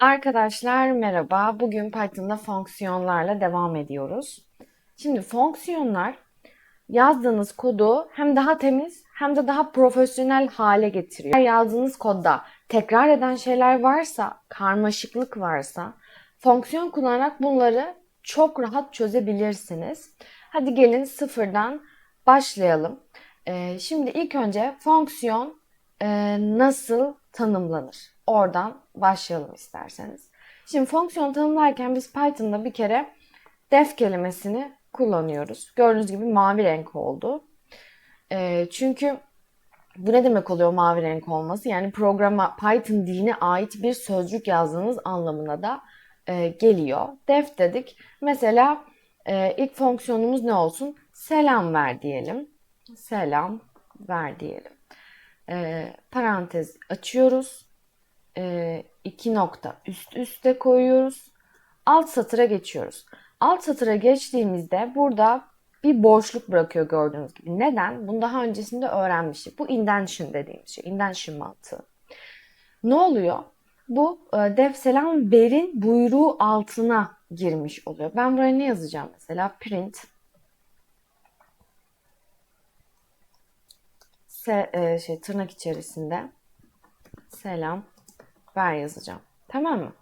Arkadaşlar merhaba. Bugün Python'da fonksiyonlarla devam ediyoruz. Şimdi fonksiyonlar yazdığınız kodu hem daha temiz hem de daha profesyonel hale getiriyor. Eğer yazdığınız kodda tekrar eden şeyler varsa, karmaşıklık varsa fonksiyon kullanarak bunları çok rahat çözebilirsiniz. Hadi gelin sıfırdan başlayalım. Ee, şimdi ilk önce fonksiyon e, nasıl tanımlanır? Oradan başlayalım isterseniz. Şimdi fonksiyon tanımlarken biz Python'da bir kere def kelimesini kullanıyoruz. Gördüğünüz gibi mavi renk oldu. E, çünkü bu ne demek oluyor mavi renk olması? Yani programa Python diline ait bir sözcük yazdığınız anlamına da e, geliyor. Def dedik. Mesela e, ilk fonksiyonumuz ne olsun? Selam ver diyelim. Selam ver diyelim. E, parantez açıyoruz. E, iki nokta üst üste koyuyoruz. Alt satıra geçiyoruz. Alt satıra geçtiğimizde burada bir boşluk bırakıyor gördüğünüz gibi. Neden? Bunu daha öncesinde öğrenmiştik. Bu indention dediğimiz şey. Indention mantığı. Ne oluyor? Bu e, def selam verin buyruğu altına girmiş oluyor. Ben buraya ne yazacağım mesela? Print se, e, şey tırnak içerisinde selam ver yazacağım. Tamam mı?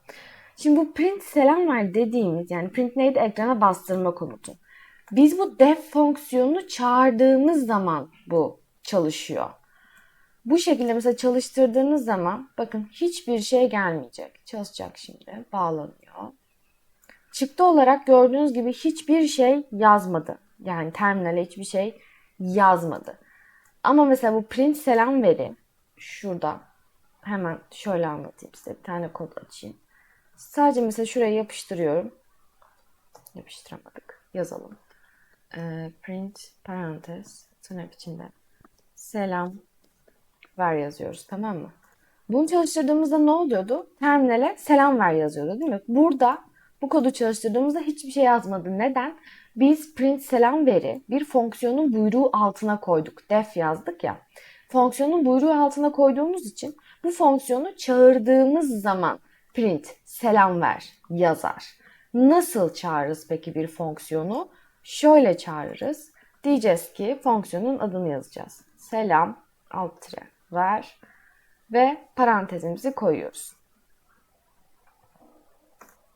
Şimdi bu print selam ver dediğimiz yani print neydi? Ekrana bastırma komutu. Biz bu def fonksiyonunu çağırdığımız zaman bu çalışıyor. Bu şekilde mesela çalıştırdığınız zaman bakın hiçbir şey gelmeyecek. Çalışacak şimdi. Bağlanıyor. Çıktı olarak gördüğünüz gibi hiçbir şey yazmadı. Yani terminale hiçbir şey yazmadı. Ama mesela bu print selam veri şurada hemen şöyle anlatayım size. Bir tane kod açayım. Sadece mesela şuraya yapıştırıyorum. Yapıştıramadık. Yazalım. Ee, print parantez tırnak içinde selam ver yazıyoruz. Tamam mı? Bunu çalıştırdığımızda ne oluyordu? Terminale selam ver yazıyordu değil mi? Burada bu kodu çalıştırdığımızda hiçbir şey yazmadı. Neden? Biz print selam veri bir fonksiyonun buyruğu altına koyduk. Def yazdık ya. Fonksiyonun buyruğu altına koyduğumuz için bu fonksiyonu çağırdığımız zaman print selam ver yazar. Nasıl çağırırız peki bir fonksiyonu? Şöyle çağırırız. Diyeceğiz ki fonksiyonun adını yazacağız. Selam alt tire ver ve parantezimizi koyuyoruz.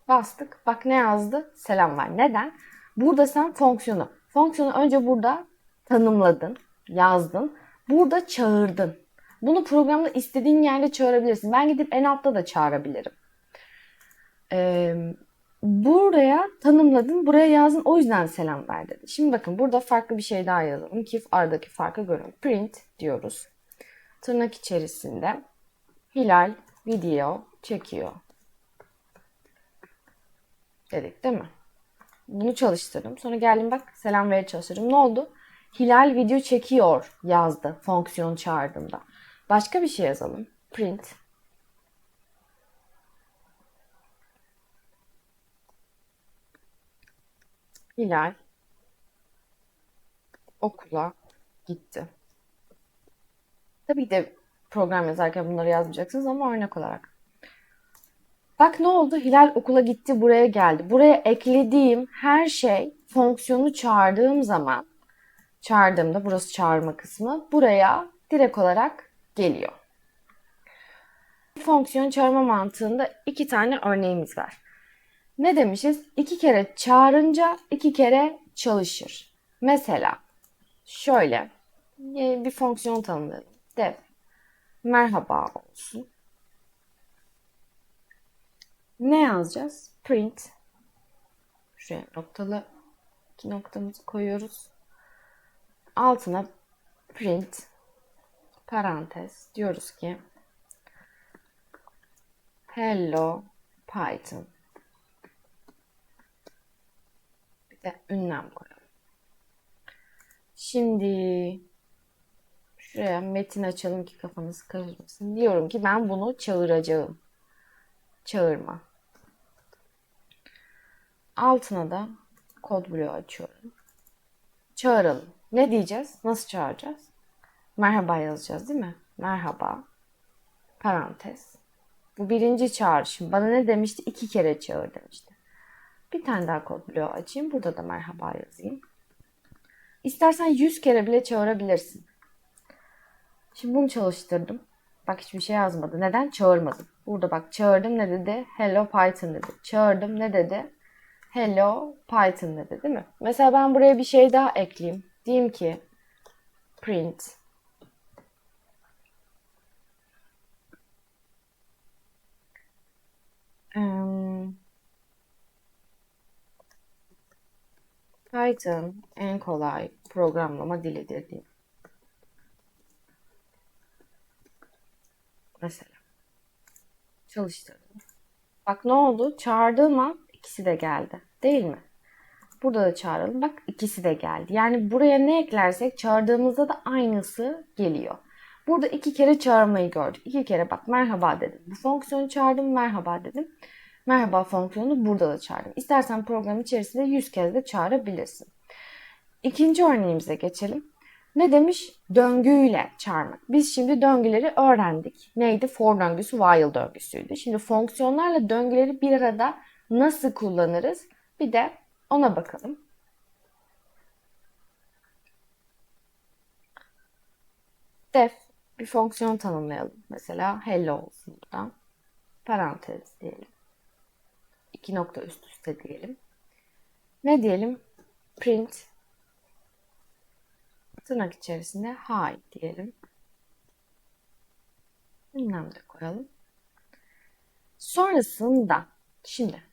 Bastık. Bak ne yazdı? Selam ver. Neden? Burada sen fonksiyonu. Fonksiyonu önce burada tanımladın, yazdın. Burada çağırdın. Bunu programda istediğin yerde çağırabilirsin. Ben gidip en altta da çağırabilirim. Ee, buraya tanımladın, buraya yazdın. O yüzden selam ver dedi. Şimdi bakın burada farklı bir şey daha yazalım ki aradaki farkı görün. Print diyoruz. Tırnak içerisinde Hilal video çekiyor. Dedik değil mi? Bunu çalıştırdım. Sonra geldim bak selam ver çalıştırdım. Ne oldu? Hilal video çekiyor yazdı fonksiyon çağırdığımda. Başka bir şey yazalım. Print. Hilal okula gitti. Tabii de program yazarken bunları yazmayacaksınız ama örnek olarak. Bak ne oldu? Hilal okula gitti, buraya geldi. Buraya eklediğim her şey fonksiyonu çağırdığım zaman çağırdığımda burası çağırma kısmı buraya direkt olarak geliyor. Fonksiyon çağırma mantığında iki tane örneğimiz var. Ne demişiz? İki kere çağırınca iki kere çalışır. Mesela şöyle bir fonksiyon tanımlayalım. Dev merhaba olsun. Ne yazacağız? Print. Şuraya noktalı iki noktamızı koyuyoruz. Altına print parantez diyoruz ki hello python bir de ünlem koyalım. Şimdi şuraya metin açalım ki kafanız karışmasın. Diyorum ki ben bunu çağıracağım. Çağırma. Altına da kod bloğu açıyorum. Çağıralım. Ne diyeceğiz? Nasıl çağıracağız? Merhaba yazacağız değil mi? Merhaba. Parantez. Bu birinci çağrışım. Bana ne demişti? İki kere çağır demişti. Bir tane daha kod bloğu açayım. Burada da merhaba yazayım. İstersen 100 kere bile çağırabilirsin. Şimdi bunu çalıştırdım. Bak hiçbir şey yazmadı. Neden? Çağırmadım. Burada bak çağırdım ne dedi? Hello Python dedi. Çağırdım ne dedi? Hello Python dedi değil mi? Mesela ben buraya bir şey daha ekleyeyim. Diyeyim ki print um, Python en kolay programlama dilidir diyeyim. Mesela. Çalıştırdım. Bak ne oldu? Çağırdığım an ikisi de geldi. Değil mi? Burada da çağıralım. Bak ikisi de geldi. Yani buraya ne eklersek çağırdığımızda da aynısı geliyor. Burada iki kere çağırmayı gördük. İki kere bak merhaba dedim. Bu fonksiyonu çağırdım merhaba dedim. Merhaba fonksiyonu burada da çağırdım. İstersen program içerisinde 100 kez de çağırabilirsin. İkinci örneğimize geçelim. Ne demiş? Döngüyle çağırmak. Biz şimdi döngüleri öğrendik. Neydi? For döngüsü, while döngüsüydü. Şimdi fonksiyonlarla döngüleri bir arada nasıl kullanırız? Bir de ona bakalım. Def bir fonksiyon tanımlayalım. Mesela hello olsun buradan. Parantez diyelim. İki nokta üst üste diyelim. Ne diyelim? Print tırnak içerisinde hi diyelim. Ünlem de koyalım. Sonrasında şimdi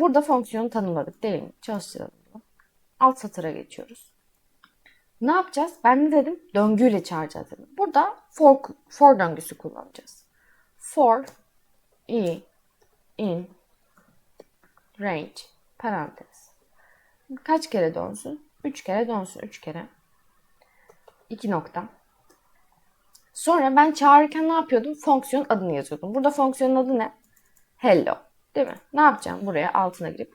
burada fonksiyonu tanımladık değil mi? Çalıştıralım. Alt satıra geçiyoruz. Ne yapacağız? Ben ne dedim? Döngüyle çağıracağız dedim. Burada for, for döngüsü kullanacağız. For i in range parantez. Kaç kere dönsün? 3 kere dönsün. 3 kere. 2 nokta. Sonra ben çağırırken ne yapıyordum? Fonksiyon adını yazıyordum. Burada fonksiyonun adı ne? Hello. Değil mi? Ne yapacağım? Buraya altına girip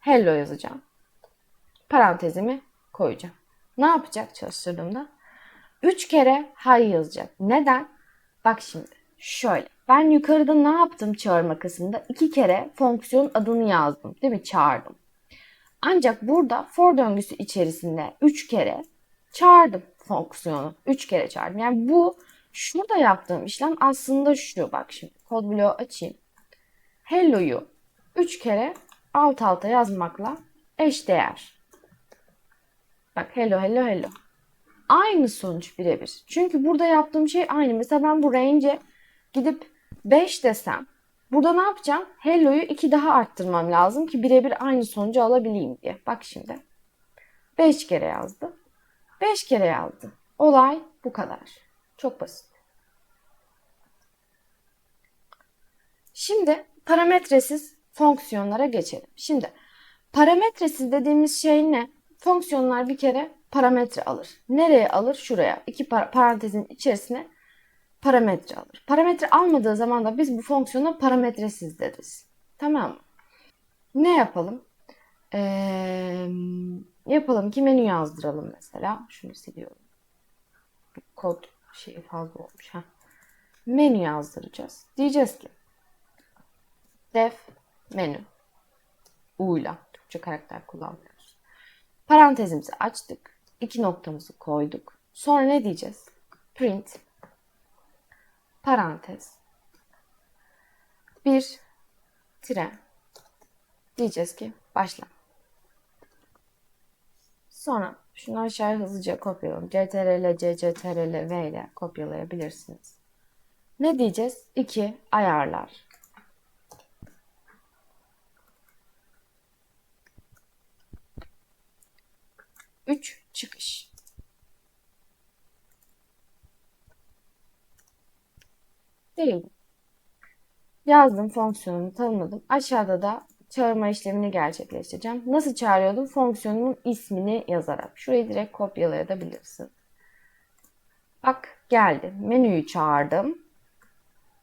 hello yazacağım. Parantezimi koyacağım. Ne yapacak çalıştırdığımda? 3 kere hi yazacak. Neden? Bak şimdi. Şöyle. Ben yukarıda ne yaptım çağırma kısmında? 2 kere fonksiyon adını yazdım. Değil mi? Çağırdım. Ancak burada for döngüsü içerisinde 3 kere çağırdım fonksiyonu. 3 kere çağırdım. Yani bu şurada yaptığım işlem aslında şu. Bak şimdi kod bloğu açayım. Hello'yu 3 kere alt alta yazmakla eşdeğer. Bak hello hello hello. Aynı sonuç birebir. Çünkü burada yaptığım şey aynı. Mesela ben bu range'e gidip 5 desem burada ne yapacağım? Hello'yu 2 daha arttırmam lazım ki birebir aynı sonucu alabileyim diye. Bak şimdi. 5 kere yazdı. 5 kere yazdı. Olay bu kadar. Çok basit. Şimdi parametresiz fonksiyonlara geçelim. Şimdi parametresiz dediğimiz şey ne? Fonksiyonlar bir kere parametre alır. Nereye alır? Şuraya. İki parantezin içerisine parametre alır. Parametre almadığı zaman da biz bu fonksiyona parametresiz deriz. Tamam mı? Ne yapalım? Ee, yapalım ki menü yazdıralım mesela. Şunu siliyorum. Kod şeyi fazla olmuş. ha. Menü yazdıracağız. Diyeceğiz ki def menü U'yla Türkçe karakter kullanmıyoruz. Parantezimizi açtık. iki noktamızı koyduk. Sonra ne diyeceğiz? Print parantez bir tire diyeceğiz ki başla. Sonra şunu aşağıya hızlıca kopyalayalım. CTRL, C, CTRL, V ile kopyalayabilirsiniz. Ne diyeceğiz? 2 ayarlar. Üç çıkış. Değil. Yazdım fonksiyonumu tanımladım. Aşağıda da çağırma işlemini gerçekleştireceğim. Nasıl çağırıyordum? Fonksiyonumun ismini yazarak. Şurayı direkt kopyalayabilirsin. Bak geldi. Menüyü çağırdım.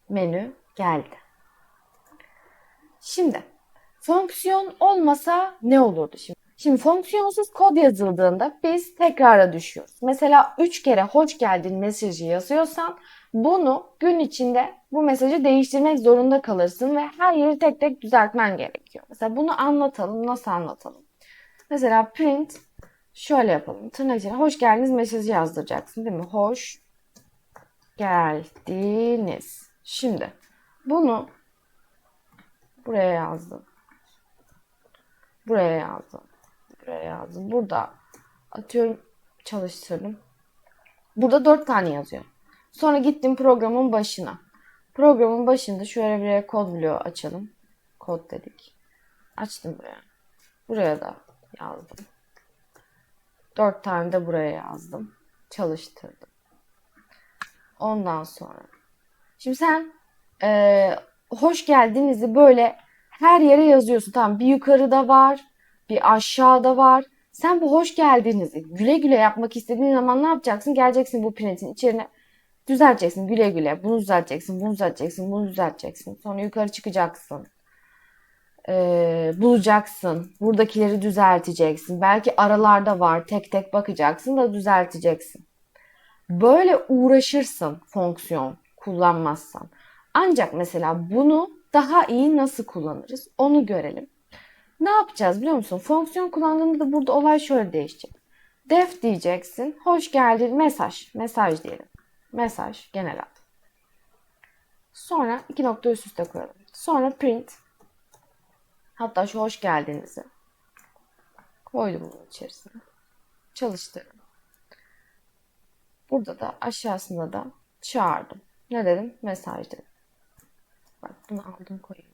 Menü geldi. Şimdi fonksiyon olmasa ne olurdu şimdi? Şimdi fonksiyonsuz kod yazıldığında biz tekrara düşüyoruz. Mesela 3 kere hoş geldin mesajı yazıyorsan bunu gün içinde bu mesajı değiştirmek zorunda kalırsın ve her yeri tek tek düzeltmen gerekiyor. Mesela bunu anlatalım. Nasıl anlatalım? Mesela print şöyle yapalım. Tırnak içine hoş geldiniz mesajı yazdıracaksın değil mi? Hoş geldiniz. Şimdi bunu buraya yazdım. Buraya yazdım. Buraya yazdım. Burada atıyorum çalıştırdım. Burada dört tane yazıyor. Sonra gittim programın başına. Programın başında şöyle bir kod bloğu açalım. Kod dedik. Açtım buraya. Buraya da yazdım. Dört tane de buraya yazdım. Çalıştırdım. Ondan sonra. Şimdi sen e, hoş geldinizi böyle her yere yazıyorsun. Tamam bir yukarıda var. Bir aşağıda var. Sen bu hoş geldinizi güle güle yapmak istediğin zaman ne yapacaksın? Geleceksin bu printin içine düzelteceksin güle güle. Bunu düzelteceksin, bunu düzelteceksin, bunu düzelteceksin. Sonra yukarı çıkacaksın. Ee, bulacaksın. Buradakileri düzelteceksin. Belki aralarda var. Tek tek bakacaksın da düzelteceksin. Böyle uğraşırsın fonksiyon kullanmazsan. Ancak mesela bunu daha iyi nasıl kullanırız? Onu görelim. Ne yapacağız biliyor musun? Fonksiyon kullandığımızda burada olay şöyle değişecek. Def diyeceksin. Hoş geldin mesaj. Mesaj diyelim. Mesaj genel ad. Sonra iki nokta üst üste koyalım. Sonra print. Hatta şu hoş geldinizi koydum bunun içerisine. Çalıştırdım. Burada da aşağısında da çağırdım. Ne dedim? Mesaj dedim. Bak bunu aldım koyayım.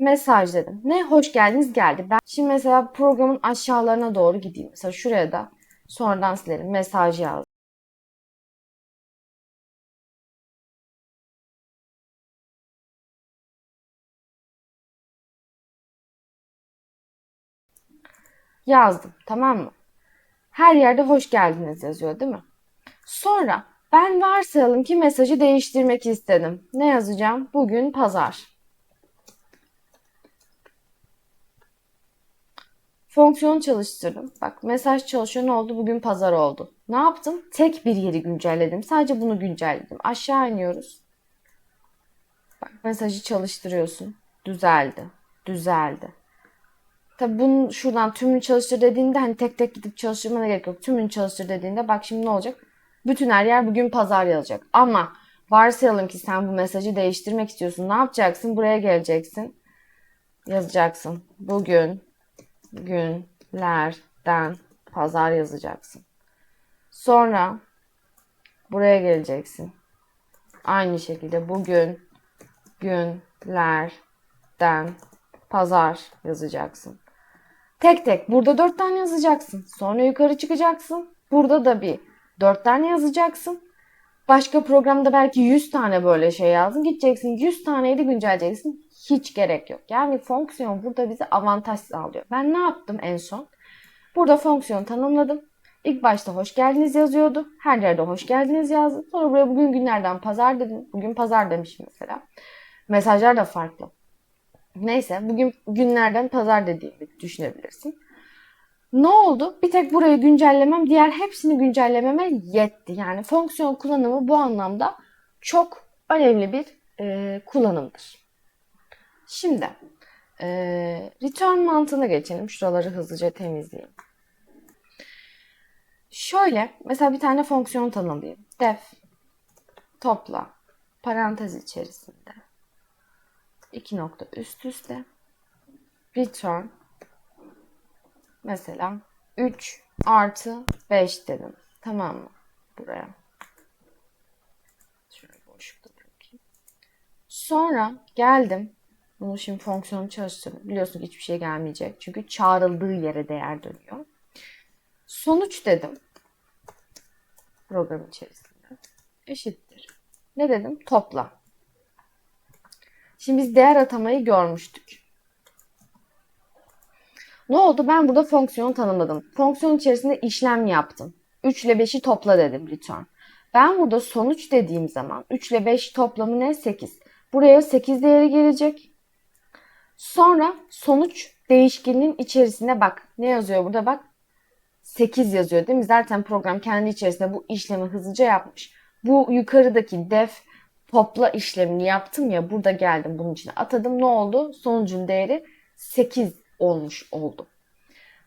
Mesaj dedim. Ne? Hoş geldiniz geldi. Ben şimdi mesela programın aşağılarına doğru gideyim. Mesela şuraya da sonradan silerim. Mesaj yazdım. Yazdım. Tamam mı? Her yerde hoş geldiniz yazıyor değil mi? Sonra ben varsayalım ki mesajı değiştirmek istedim. Ne yazacağım? Bugün pazar. Fonksiyon çalıştırdım. Bak mesaj çalışıyor ne oldu? Bugün pazar oldu. Ne yaptım? Tek bir yeri güncelledim. Sadece bunu güncelledim. Aşağı iniyoruz. Bak mesajı çalıştırıyorsun. Düzeldi. Düzeldi. Tabi bunun şuradan tümünü çalıştır dediğinde hani tek tek gidip çalıştırmana gerek yok. Tümünü çalıştır dediğinde bak şimdi ne olacak? Bütün her yer bugün pazar yazacak. Ama varsayalım ki sen bu mesajı değiştirmek istiyorsun. Ne yapacaksın? Buraya geleceksin. Yazacaksın. Bugün günlerden pazar yazacaksın. Sonra buraya geleceksin. Aynı şekilde bugün günlerden pazar yazacaksın. Tek tek burada dört tane yazacaksın. Sonra yukarı çıkacaksın. Burada da bir dört tane yazacaksın. Başka programda belki 100 tane böyle şey yazdın. Gideceksin 100 taneyi de güncelleyeceksin. Hiç gerek yok. Yani fonksiyon burada bize avantaj sağlıyor. Ben ne yaptım en son? Burada fonksiyon tanımladım. İlk başta hoş geldiniz yazıyordu. Her yerde hoş geldiniz yazdı. Sonra buraya bugün günlerden pazar dedim. Bugün pazar demişim mesela. Mesajlar da farklı. Neyse bugün günlerden pazar dediğimi düşünebilirsin. Ne oldu? Bir tek burayı güncellemem diğer hepsini güncellememe yetti. Yani fonksiyon kullanımı bu anlamda çok önemli bir e, kullanımdır. Şimdi e, return mantığına geçelim. Şuraları hızlıca temizleyeyim. Şöyle mesela bir tane fonksiyon tanımlayayım. Def topla parantez içerisinde iki nokta üst üste return mesela 3 artı 5 dedim. Tamam mı? Buraya. Şöyle boşlukta bırakayım. Sonra geldim. Bunu şimdi fonksiyonu çalıştırdım. Biliyorsun hiçbir şey gelmeyecek. Çünkü çağrıldığı yere değer dönüyor. Sonuç dedim. Program içerisinde. Eşittir. Ne dedim? Topla. Şimdi biz değer atamayı görmüştük. Ne oldu? Ben burada fonksiyon tanımladım. Fonksiyon içerisinde işlem yaptım. 3 ile 5'i topla dedim return. Ben burada sonuç dediğim zaman 3 ile 5 toplamı ne? 8. Buraya 8 değeri gelecek. Sonra sonuç değişkenin içerisine bak. Ne yazıyor burada bak. 8 yazıyor değil mi? Zaten program kendi içerisinde bu işlemi hızlıca yapmış. Bu yukarıdaki def topla işlemini yaptım ya burada geldim bunun içine atadım. Ne oldu? Sonucun değeri 8 olmuş oldu.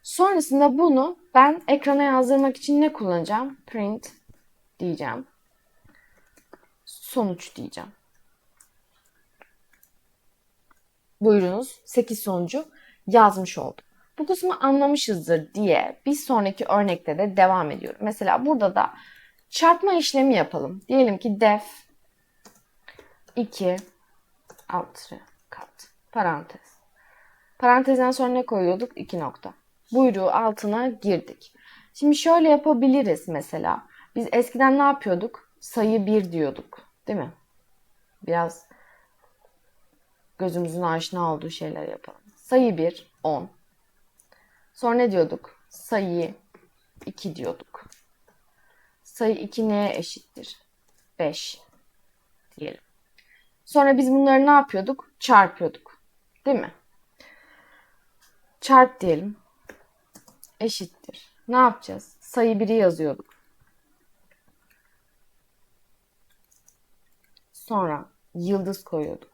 Sonrasında bunu ben ekrana yazdırmak için ne kullanacağım? Print diyeceğim. Sonuç diyeceğim. Buyurunuz 8 sonucu yazmış oldum. Bu kısmı anlamışızdır diye bir sonraki örnekte de devam ediyorum. Mesela burada da çarpma işlemi yapalım. Diyelim ki def 2 alt kat parantez. Parantezden sonra ne koyuyorduk? 2 nokta. Buyruğu altına girdik. Şimdi şöyle yapabiliriz mesela. Biz eskiden ne yapıyorduk? Sayı 1 diyorduk. Değil mi? Biraz gözümüzün aşina olduğu şeyler yapalım. Sayı 1, 10. Sonra ne diyorduk? Sayı 2 diyorduk. Sayı 2 neye eşittir? 5 diyelim. Sonra biz bunları ne yapıyorduk? Çarpıyorduk. Değil mi? Çarp diyelim. Eşittir. Ne yapacağız? Sayı 1'i yazıyorduk. Sonra yıldız koyuyorduk.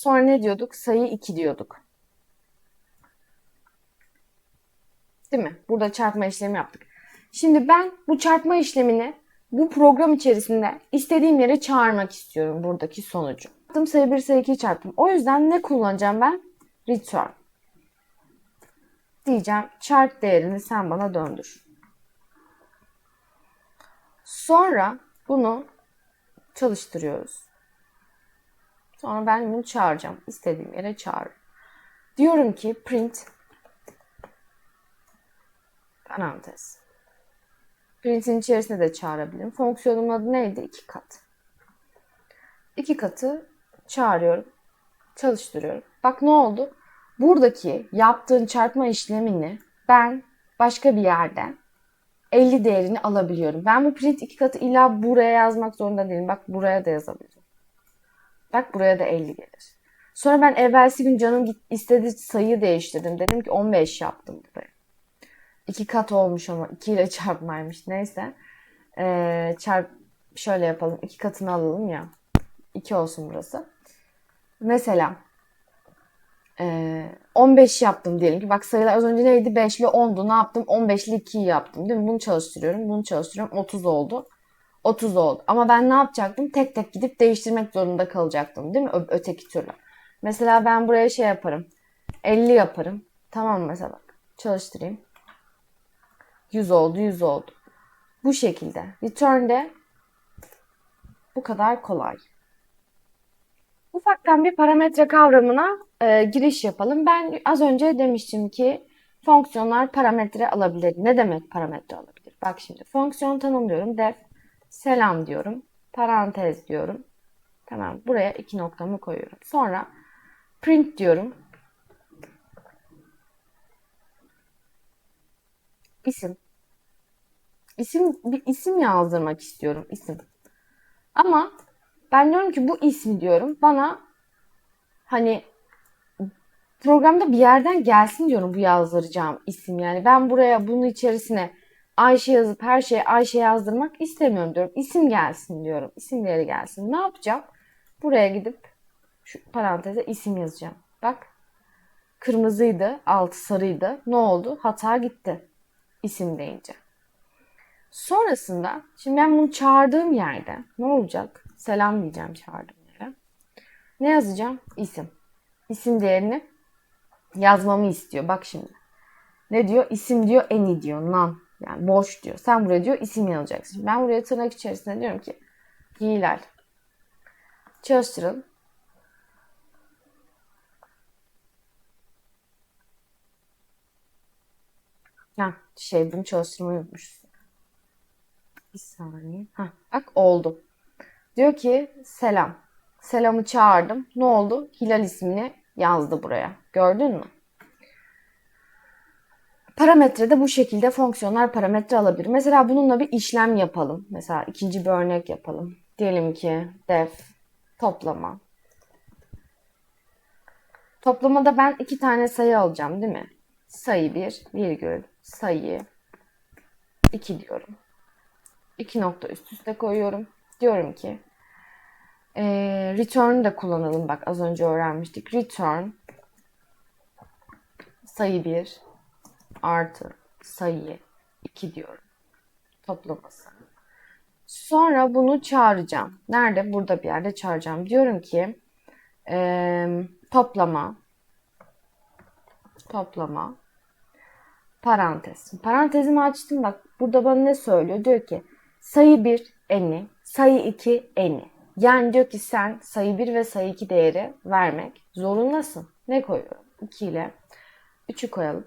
Sonra ne diyorduk? Sayı 2 diyorduk. Değil mi? Burada çarpma işlemi yaptık. Şimdi ben bu çarpma işlemini bu program içerisinde istediğim yere çağırmak istiyorum buradaki sonucu. Yaptım sayı 1 sayı 2'yi çarptım. O yüzden ne kullanacağım ben? Return. Diyeceğim çarp değerini sen bana döndür. Sonra bunu çalıştırıyoruz. Sonra ben bunu çağıracağım. İstediğim yere çağır. Diyorum ki print parantez. Print'in içerisinde de çağırabilirim. Fonksiyonumun adı neydi? İki kat. İki katı çağırıyorum. Çalıştırıyorum. Bak ne oldu? Buradaki yaptığın çarpma işlemini ben başka bir yerden 50 değerini alabiliyorum. Ben bu print iki katı illa buraya yazmak zorunda değilim. Bak buraya da yazabilirim. Bak buraya da 50 gelir. Sonra ben evvelsi gün canım istediği sayıyı değiştirdim. Dedim ki 15 yaptım buraya. İki kat olmuş ama 2 ile çarpmaymış. Neyse. Ee, çarp şöyle yapalım. İki katını alalım ya. 2 olsun burası. Mesela e, 15 yaptım diyelim ki. Bak sayılar az önce neydi? 5 ve 10'du. Ne yaptım? 15 ile 2'yi yaptım. Değil mi? Bunu çalıştırıyorum. Bunu çalıştırıyorum. 30 oldu. 30 oldu. Ama ben ne yapacaktım? Tek tek gidip değiştirmek zorunda kalacaktım. Değil mi? Ö- öteki türlü. Mesela ben buraya şey yaparım. 50 yaparım. Tamam mesela. Çalıştırayım. 100 oldu, 100 oldu. Bu şekilde. Return'de bu kadar kolay. Ufaktan bir parametre kavramına e, giriş yapalım. Ben az önce demiştim ki fonksiyonlar parametre alabilir. Ne demek parametre alabilir? Bak şimdi fonksiyon tanımlıyorum. Def selam diyorum. Parantez diyorum. Tamam. Buraya iki noktamı koyuyorum. Sonra print diyorum. İsim. İsim bir isim yazdırmak istiyorum. İsim. Ama ben diyorum ki bu ismi diyorum bana hani programda bir yerden gelsin diyorum bu yazdıracağım isim yani. Ben buraya bunun içerisine Ayşe yazıp her şeye Ayşe yazdırmak istemiyorum diyorum. İsim gelsin diyorum. İsim değeri gelsin. Ne yapacağım? Buraya gidip şu paranteze isim yazacağım. Bak kırmızıydı, altı sarıydı. Ne oldu? Hata gitti. İsim deyince. Sonrasında şimdi ben bunu çağırdığım yerde ne olacak? Selam diyeceğim çağırdığım yere. Ne yazacağım? İsim. İsim değerini yazmamı istiyor. Bak şimdi. Ne diyor? İsim diyor any diyor. None. Yani boş diyor. Sen buraya diyor isim yazacaksın. Ben buraya tırnak içerisinde diyorum ki Hilal. Çalıştıralım. Ha, şey bunu çalıştırmayı unutmuşuz. Bir saniye. Ha, bak oldu. Diyor ki selam. Selamı çağırdım. Ne oldu? Hilal ismini yazdı buraya. Gördün mü? Parametre de bu şekilde fonksiyonlar parametre alabilir. Mesela bununla bir işlem yapalım. Mesela ikinci bir örnek yapalım. Diyelim ki def toplama. Toplamada ben iki tane sayı alacağım değil mi? Sayı 1, virgül, sayı 2 diyorum. 2 nokta üst üste koyuyorum. Diyorum ki e, return de kullanalım. Bak az önce öğrenmiştik. Return sayı 1 artı sayı 2 diyorum. Toplaması. Sonra bunu çağıracağım. Nerede? Burada bir yerde çağıracağım. Diyorum ki e, toplama toplama parantez. Parantezimi açtım bak. Burada bana ne söylüyor? Diyor ki sayı 1 eni, sayı 2 eni. Yani diyor ki sen sayı 1 ve sayı 2 değeri vermek zorundasın. Ne koyuyorum? 2 ile 3'ü koyalım.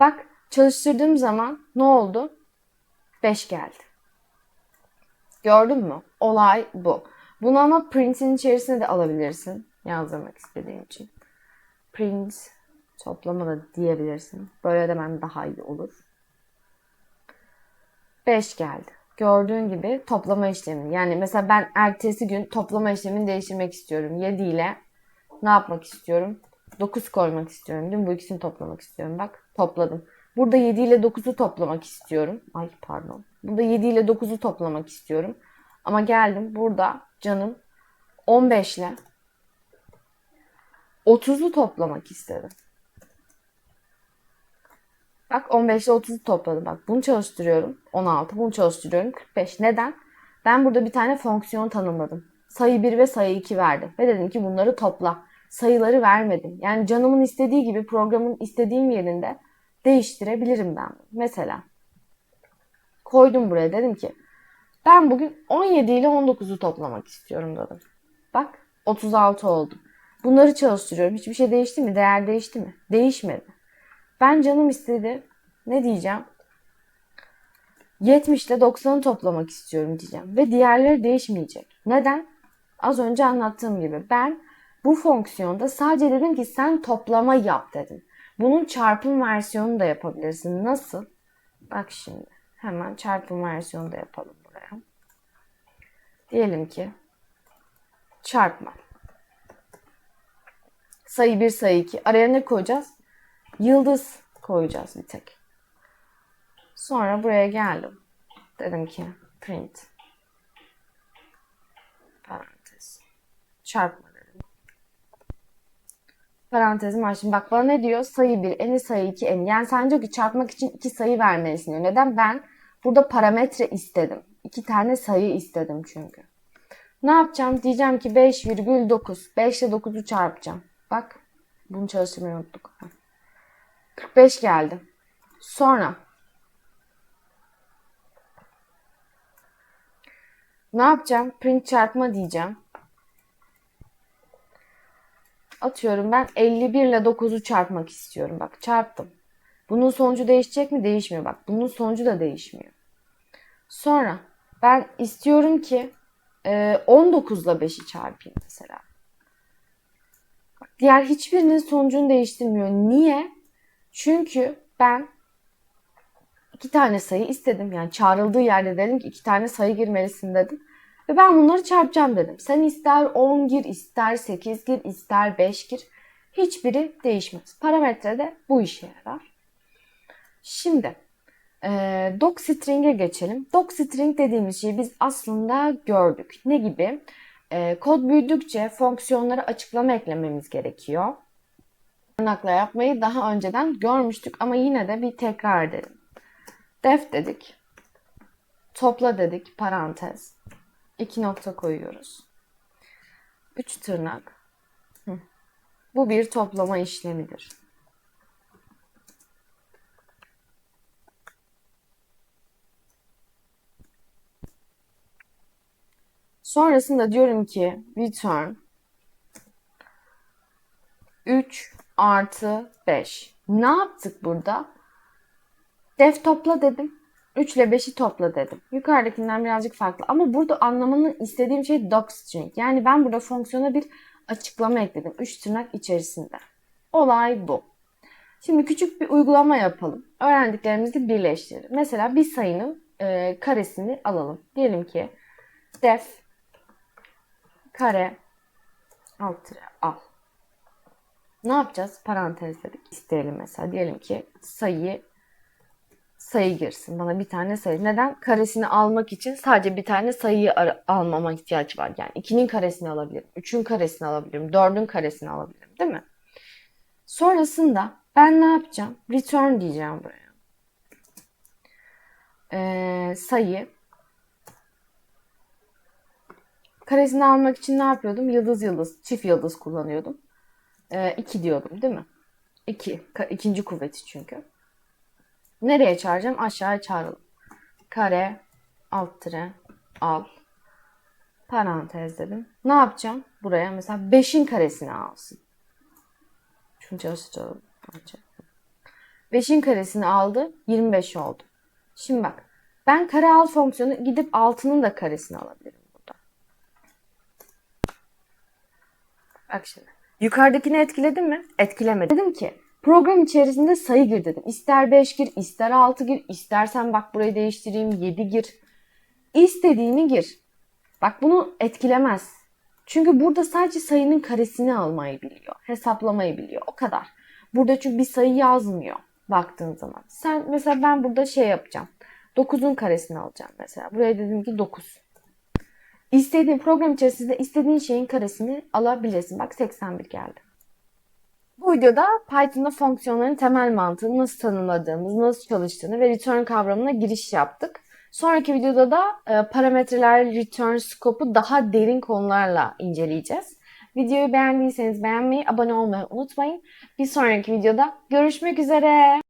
Bak çalıştırdığım zaman ne oldu? 5 geldi. Gördün mü? Olay bu. Bunu ama print'in içerisine de alabilirsin. Yazdırmak istediğin için. Print toplama da diyebilirsin. Böyle demen daha iyi olur. 5 geldi. Gördüğün gibi toplama işlemi. Yani mesela ben ertesi gün toplama işlemini değiştirmek istiyorum. 7 ile ne yapmak istiyorum? 9 koymak istiyorum. Değil? Bu ikisini toplamak istiyorum. Bak topladım. Burada 7 ile 9'u toplamak istiyorum. Ay pardon. Burada 7 ile 9'u toplamak istiyorum. Ama geldim burada canım 15 ile 30'u toplamak istedim. Bak 15 ile 30'u topladım. Bak bunu çalıştırıyorum. 16. Bunu çalıştırıyorum. 45. Neden? Ben burada bir tane fonksiyon tanımladım. Sayı 1 ve sayı 2 verdim. Ve dedim ki bunları topla. Sayıları vermedim. Yani canımın istediği gibi programın istediğim yerinde değiştirebilirim ben. Mesela koydum buraya dedim ki ben bugün 17 ile 19'u toplamak istiyorum dedim. Bak 36 oldu. Bunları çalıştırıyorum. Hiçbir şey değişti mi? Değer değişti mi? Değişmedi. Ben canım istedi. Ne diyeceğim? 70 ile 90'ı toplamak istiyorum diyeceğim. Ve diğerleri değişmeyecek. Neden? Az önce anlattığım gibi ben bu fonksiyonda sadece dedim ki sen toplama yap dedim. Bunun çarpım versiyonu da yapabilirsin. Nasıl? Bak şimdi. Hemen çarpım versiyonu da yapalım buraya. Diyelim ki çarpma. Sayı 1, sayı 2. Araya ne koyacağız? Yıldız koyacağız bir tek. Sonra buraya geldim. Dedim ki print parantez çarpma dedim. Parantezimi açtım. Bak bana ne diyor? Sayı 1, eni sayı 2, eni. Yani ki çarpmak için iki sayı vermelisin diyor. Neden? Ben burada parametre istedim. İki tane sayı istedim çünkü. Ne yapacağım? Diyeceğim ki 5,9. 5 ile 9'u çarpacağım. Bak bunu çalıştırmayı unuttuk. 45 geldi. Sonra ne yapacağım? Print çarpma diyeceğim. Atıyorum ben 51 ile 9'u çarpmak istiyorum. Bak çarptım. Bunun sonucu değişecek mi? Değişmiyor. Bak bunun sonucu da değişmiyor. Sonra ben istiyorum ki 19 ile 5'i çarpayım mesela. Diğer hiçbirinin sonucunu değiştirmiyor. Niye? Çünkü ben iki tane sayı istedim. Yani çağrıldığı yerde dedim ki iki tane sayı girmelisin dedim. Ve ben bunları çarpacağım dedim. Sen ister 10 gir, ister 8 gir, ister 5 gir. Hiçbiri değişmez. Parametre de bu işe yarar. Şimdi e, docstring'e geçelim. Docstring dediğimiz şeyi biz aslında gördük. Ne gibi? E, kod büyüdükçe fonksiyonlara açıklama eklememiz gerekiyor. Tırnakla yapmayı daha önceden görmüştük ama yine de bir tekrar edelim. Def dedik. Topla dedik parantez. İki nokta koyuyoruz. Üç tırnak. Bu bir toplama işlemidir. Sonrasında diyorum ki return 3 artı 5. Ne yaptık burada? Def topla dedim. 3 ile 5'i topla dedim. Yukarıdakinden birazcık farklı. Ama burada anlamını istediğim şey docstring. Yani ben burada fonksiyona bir açıklama ekledim. 3 tırnak içerisinde. Olay bu. Şimdi küçük bir uygulama yapalım. Öğrendiklerimizi birleştirelim. Mesela bir sayının e, karesini alalım. Diyelim ki def kare alt al. Ne yapacağız? Parantez dedik. İsteyelim mesela. Diyelim ki sayıyı sayı girsin. Bana bir tane sayı. Neden? Karesini almak için sadece bir tane sayıyı almama ihtiyaç var. Yani 2'nin karesini alabilirim. 3'ün karesini alabilirim. 4'ün karesini alabilirim. Değil mi? Sonrasında ben ne yapacağım? Return diyeceğim buraya. Ee, sayı karesini almak için ne yapıyordum? Yıldız yıldız, çift yıldız kullanıyordum. 2 diyordum değil mi? 2. ikinci kuvveti çünkü. Nereye çağıracağım? Aşağıya çağıralım. Kare alt tire al. Parantez dedim. Ne yapacağım? Buraya mesela 5'in karesini alsın. Şunu çalıştıralım. 5'in karesini aldı. 25 oldu. Şimdi bak. Ben kare al fonksiyonu gidip 6'nın da karesini alabilirim burada. Bak şimdi. Yukarıdakini etkiledim mi? Etkilemedi. Dedim ki program içerisinde sayı gir dedim. İster 5 gir, ister 6 gir, istersen bak burayı değiştireyim 7 gir. İstediğini gir. Bak bunu etkilemez. Çünkü burada sadece sayının karesini almayı biliyor. Hesaplamayı biliyor. O kadar. Burada çünkü bir sayı yazmıyor baktığın zaman. Sen mesela ben burada şey yapacağım. 9'un karesini alacağım mesela. Buraya dedim ki 9. İstediğin program içerisinde istediğin şeyin karesini alabilirsin. Bak 81 geldi. Bu videoda Python'da fonksiyonların temel mantığını nasıl tanımladığımız, nasıl çalıştığını ve return kavramına giriş yaptık. Sonraki videoda da e, parametreler, return scope'u daha derin konularla inceleyeceğiz. Videoyu beğendiyseniz beğenmeyi, abone olmayı unutmayın. Bir sonraki videoda görüşmek üzere.